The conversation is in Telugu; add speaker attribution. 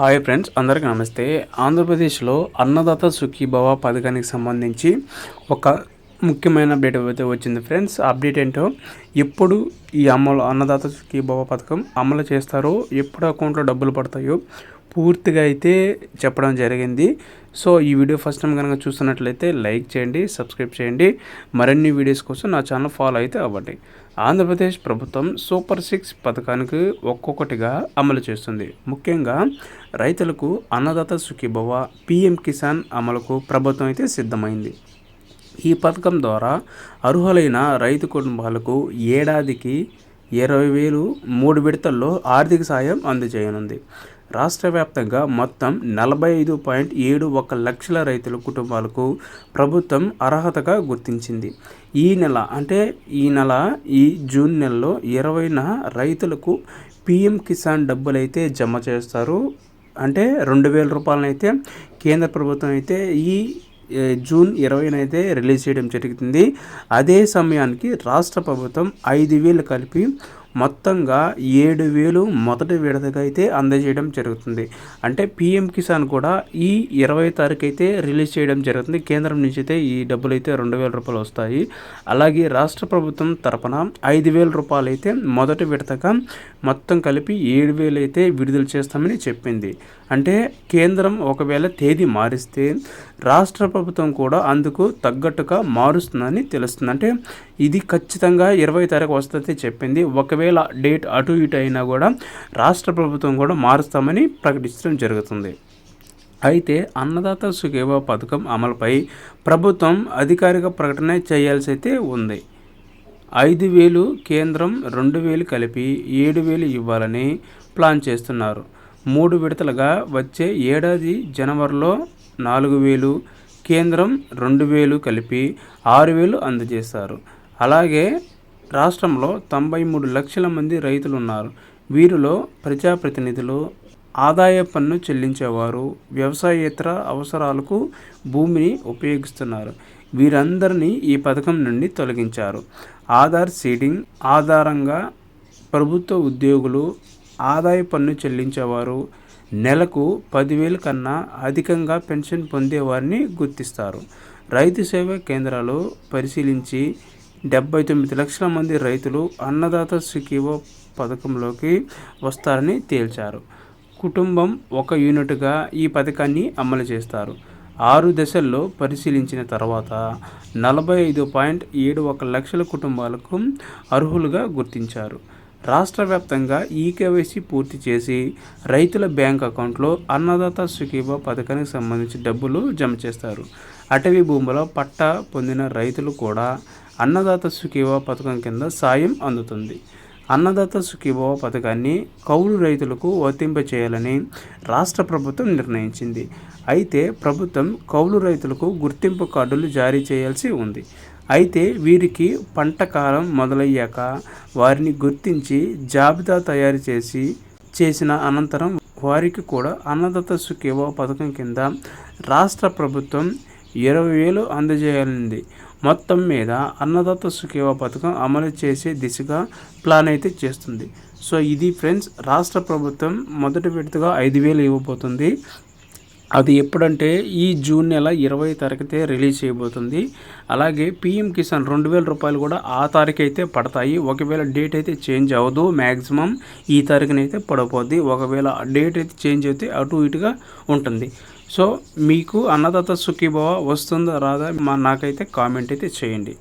Speaker 1: హాయ్ ఫ్రెండ్స్ అందరికీ నమస్తే. ఆంధ్రప్రదేశ్లో అన్నదాత సుఖీభవ పథకానికి సంబంధించి ఒక ముఖ్యమైన అప్డేట్ అయితే వచ్చింది ఫ్రెండ్స్ అప్డేట్ ఏంటో ఎప్పుడు ఈ అమలు అన్నదాత సుఖీభవ పథకం అమలు చేస్తారో ఎప్పుడు అకౌంట్లో డబ్బులు పడతాయో పూర్తిగా అయితే చెప్పడం జరిగింది. సో ఈ వీడియో ఫస్ట్ టైం కనుక చూస్తున్నట్లయితే లైక్ చేయండి సబ్స్క్రైబ్ చేయండి. మరిన్ని వీడియోస్ కోసం నా ఛానల్ ఫాలో అయితే అవ్వండి. ఆంధ్రప్రదేశ్ ప్రభుత్వం సూపర్ సిక్స్ పథకానికి ఒక్కొక్కటిగా అమలు చేస్తుంది. ముఖ్యంగా రైతులకు అన్నదాత సుఖీభవ పిఎం కిసాన్ అమలుకు ప్రభుత్వం అయితే సిద్ధమైంది. ఈ పథకం ద్వారా అర్హులైన రైతు కుటుంబాలకు ఏడాదికి ఇరవై వేలు మూడు విడతల్లో ఆర్థిక సాయం అందజేయనుంది. రాష్ట్ర వ్యాప్తంగా మొత్తం నలభై ఐదు పాయింట్ ఏడు ఒక లక్షల రైతుల కుటుంబాలకు ప్రభుత్వం అర్హతగా గుర్తించింది. ఈ నెల అంటే ఈ నెల ఈ జూన్ నెలలో ఇరవైన రైతులకు పిఎం కిసాన్ డబ్బులు అయితే జమ చేస్తారు. అంటే రెండు వేల రూపాయలనైతే కేంద్ర ప్రభుత్వం అయితే ఈ జూన్ ఇరవైనైతే రిలీజ్ చేయడం జరుగుతుంది. అదే సమయానికి రాష్ట్ర ప్రభుత్వం ఐదు వేలు కలిపి మొత్తంగా ఏడు వేలు మొదటి విడతగా అయితే అందజేయడం జరుగుతుంది. అంటే పిఎం కిసాన్ కూడా ఈ ఇరవై తారీఖు అయితే రిలీజ్ చేయడం జరుగుతుంది. కేంద్రం నుంచి అయితే ఈ డబ్బులు అయితే రెండు వేల రూపాయలు వస్తాయి. అలాగే రాష్ట్ర ప్రభుత్వం తరపున ఐదు వేల రూపాయలు అయితే మొదటి విడతగా మొత్తం కలిపి ఏడు వేలు అయితే విడుదల చేస్తామని చెప్పింది. అంటే కేంద్రం ఒకవేళ తేదీ మారిస్తే రాష్ట్ర ప్రభుత్వం కూడా అందుకు తగ్గట్టుగా మారుస్తుందని తెలుస్తుంది. అంటే ఇది ఖచ్చితంగా ఇరవై తారీఖు వస్తుంది చెప్పింది. ఒకవేళ డేట్ అటు ఇటు అయినా కూడా రాష్ట్ర ప్రభుత్వం కూడా మారుస్తామని ప్రకటించడం జరుగుతుంది. అయితే అన్నదాత సుఖేవ పథకం అమలుపై ప్రభుత్వం అధికారిక ప్రకటన చేయాల్సి అయితే ఉంది. ఐదు వేలు కేంద్రం రెండు వేలు కలిపి ఏడు వేలు ఇవ్వాలని ప్లాన్ చేస్తున్నారు. మూడు విడతలుగా వచ్చే ఏడాది జనవరిలో నాలుగు వేలు కేంద్రం రెండు వేలు కలిపి ఆరు వేలు అందజేశారు. అలాగే రాష్ట్రంలో తొంభై మూడు లక్షల మంది రైతులు ఉన్నారు వీరిలో ప్రజాప్రతినిధులు ఆదాయ పన్ను చెల్లించేవారు వ్యవసాయేతర అవసరాలకు భూమిని ఉపయోగిస్తున్నారు. వీరందరినీ ఈ పథకం నుండి తొలగించారు. ఆధార్ సీడింగ్ ఆధారంగా ప్రభుత్వ ఉద్యోగులు ఆదాయ పన్ను చెల్లించేవారు నెలకు పదివేల కన్నా అధికంగా పెన్షన్ పొందేవారిని గుర్తిస్తారు. రైతు సేవా కేంద్రాలు పరిశీలించి డెబ్బై తొమ్మిది లక్షల మంది రైతులు అన్నదాత సుఖీవో పథకంలోకి వస్తారని తేల్చారు. కుటుంబం ఒక యూనిట్గా ఈ పథకాన్ని అమలు చేస్తారు. ఆరు దశల్లో పరిశీలించిన తర్వాత నలభై ఐదు పాయింట్ ఏడు ఒక లక్షల కుటుంబాలకు అర్హులుగా గుర్తించారు. రాష్ట్ర వ్యాప్తంగా ఈకేవైసీ పూర్తి చేసి రైతుల బ్యాంక్ అకౌంట్లో అన్నదాత సుఖీభ పథకానికి సంబంధించి డబ్బులు జమ చేస్తారు. అటవీ భూముల పట్టా పొందిన రైతులు కూడా అన్నదాత సుఖీభవ పథకం కింద సాయం అందుతుంది. అన్నదాత సుఖీభవ పథకాన్ని కౌలు రైతులకు వర్తింపచేయాలని రాష్ట్ర ప్రభుత్వం నిర్ణయించింది. అయితే ప్రభుత్వం కౌలు రైతులకు గుర్తింపు కార్డులు జారీ చేయాల్సి ఉంది. అయితే వీరికి పంట కాలం మొదలయ్యాక వారిని గుర్తించి జాబితా తయారు చేసి చేసిన అనంతరం వారికి కూడా అన్నదాత సుఖేవ పథకం కింద రాష్ట్ర ప్రభుత్వం ఇరవై వేలు అందజేయాలంది మొత్తం మీద అన్నదాత సుఖేవ పథకం అమలు చేసే దిశగా ప్లాన్ అయితే చేస్తుంది. సో ఇది ఫ్రెండ్స్ రాష్ట్ర ప్రభుత్వం మొదటి విడతగా ఐదు వేలు ఇవ్వబోతుంది. అది ఎప్పుడంటే ఈ జూన్ నెల ఇరవై తారీఖుతే రిలీజ్ చేయబోతుంది. అలాగే పిఎం కిసాన్ రెండు వేల రూపాయలు కూడా ఆ తారీఖు అయితే పడతాయి. ఒకవేళ డేట్ అయితే చేంజ్ అవ్వదు మ్యాక్సిమం ఈ తారీఖునైతే పడిపోద్ది. ఒకవేళ డేట్ అయితే చేంజ్ అయితే అటు ఇటుగా ఉంటుంది. సో మీకు అన్నదాత సుఖీభవ వస్తుందా రాదా? మా నాకైతే కామెంట్ అయితే చేయండి.